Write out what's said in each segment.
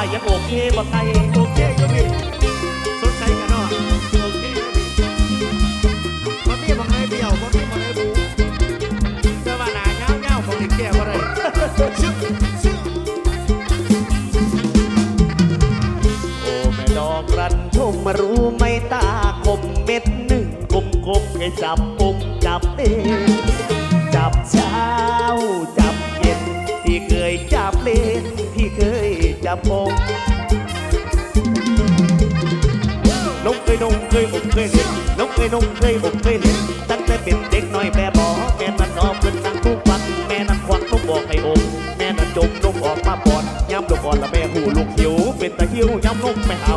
ายังโอเคบ่ไกลโอเคก็มีสนใจกันเนาะโอเคบ่มีบ่ให้เบี้ยวบ่มีบ่ให้บูแว่าหน้าเงาเงาบ่ได้แก้บ่ได้ชึโอ้แม่ดอกรันชมมารู้ไม่ตาคมเม็ดหนึ่งกลมๆให้จับปุ่มจับเอง ลงเคยนงเคยอกเคยเล่นลงเคยนงเคยอกเคยเล่นตั้งแต่เป็นเด็กน้อยแม่บอกแม่มันนอนเพิ่นนั่งทุกวันแม่นั่งควักลูกบอกให้อมแม่นั่งจมลงออกมาปอดย้ำลงก่อนละแม่หูลูกหิวเป็นตะหิวย้ำลงไปเอา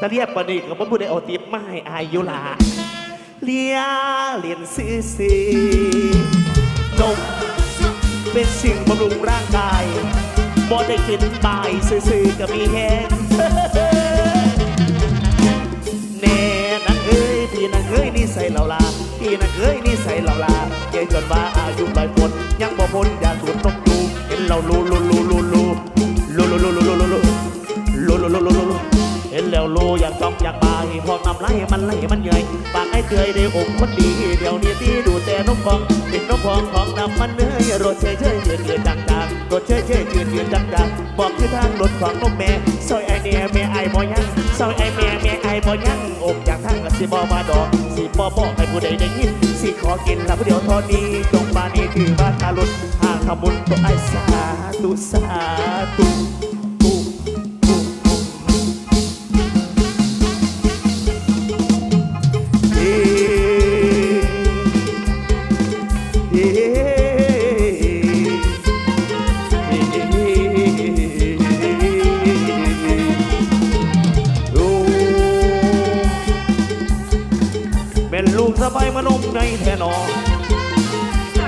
ถ้าเรียกปนีก็บ่พูดได้เอาติบมาให้อายุลาเลียเลียนซื้อสีนมเป็นสิ่งบำรุงร่างกายบ่ได้กินบายซื่อๆก็มีแห้งแน่นักเอ้ยพี่นักเอ้ยนี่ใส่เหล่าลาพี่นักเอ้ยนี่ใส่เหล่าลาเกยจนว่าอายุหลายคนยังบ่พ้นอยาสูดนมอยู่เห็นเราลูลูลูลูลูลูลูลูลูลูลูลูลูลูลูลูลู เห็นแล้วลูอยากจ้องอยากมาให้พองน้ำไหลมันไหลมันเหนื่อยปากไอ้เคยได้อกคนดีเดี๋ยวนี้ที่ดูแต่นมพองเป็นนมพองของน้ำมันเนื้อยรถเชยเชยเยือนเยือนจังจังรถเชยเชยเยือนเยือนจังจังบอกคือทางรถของนมแม่ซอยไอเนียแม่ไอบ่ยังซอยไอแม่แม่ไอบ่ยังอกอยากทางละสิบ่มาดอกสิบ่บอกให้ผู้ใดได้ยินสิขอกินละผู้เดียวทอนี้จงมานี้ถือว่าทารุณห่างขมุนตัวไอสาธุสาธุตุตุ น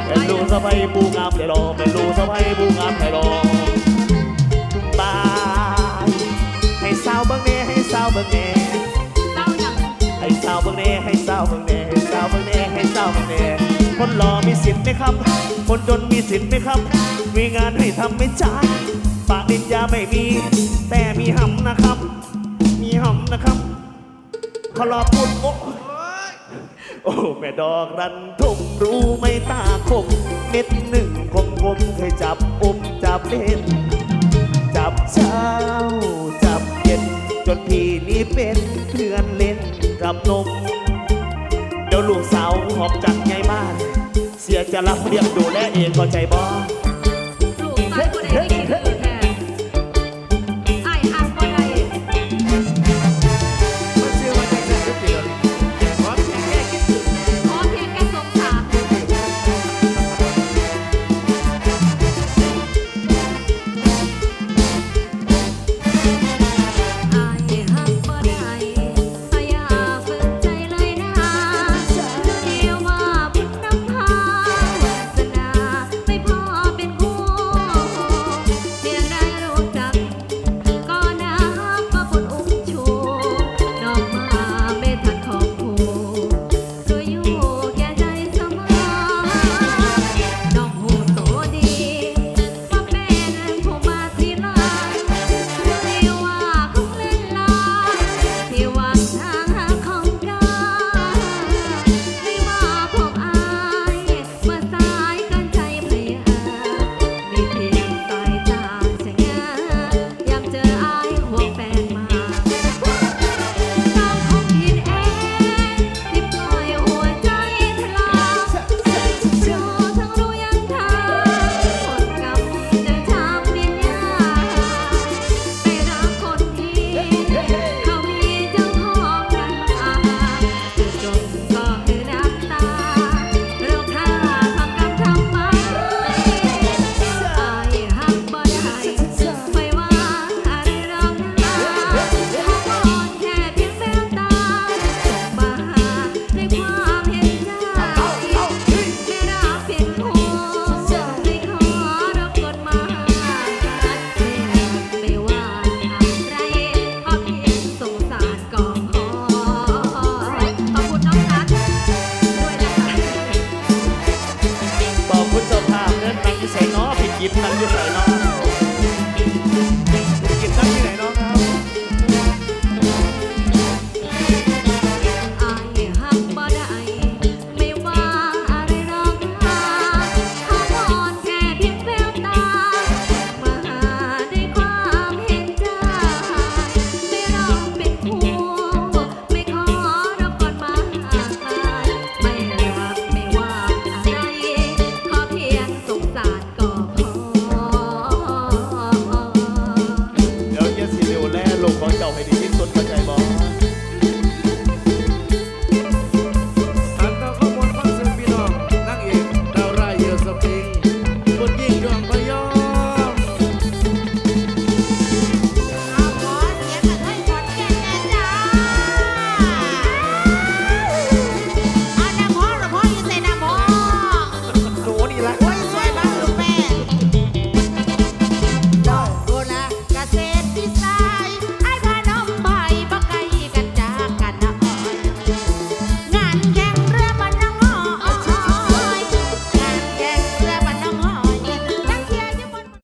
แท่นอเป็นลูกสะใภ้ปูงามแท่รอเป็นลูกสะใภ้ปูงามแท่รอบายให้สาวเบิ่งแน่ให้สาวเบิ่งแน่เศร้าอย่างให้สาวเบิ่งแน่ให้สาวเบิ่งแน่ให้สาวเบิ่งแน่ให้สาวเบิ่งแน่คนหล่อมีสิทธิ์ไหมครับ คนจนมีสิทธิ์ไหมครับ มีงานให้ทำไหม่จ้าปากดินยาไม่มี แต่มีหำนะครับ มีหำนะครับขอรอพูดโอ้ โอ้แม่ดอกรันทุ่มรู้ไหม่ตาคมเม็ดหนึ่งคมคมเคยจับอุ้มจับเล่นจับเช้าจับเย็น จนพี่นี้เป็นเพื่อนเล่นกับนมเดี๋ยวลูกสาวหอบจัดใหญ่บ้าน เสียจะรับเลี้ยงดูแลเองเข้าใจบ่ลูกตายบ่ได้ 你本来就甩了。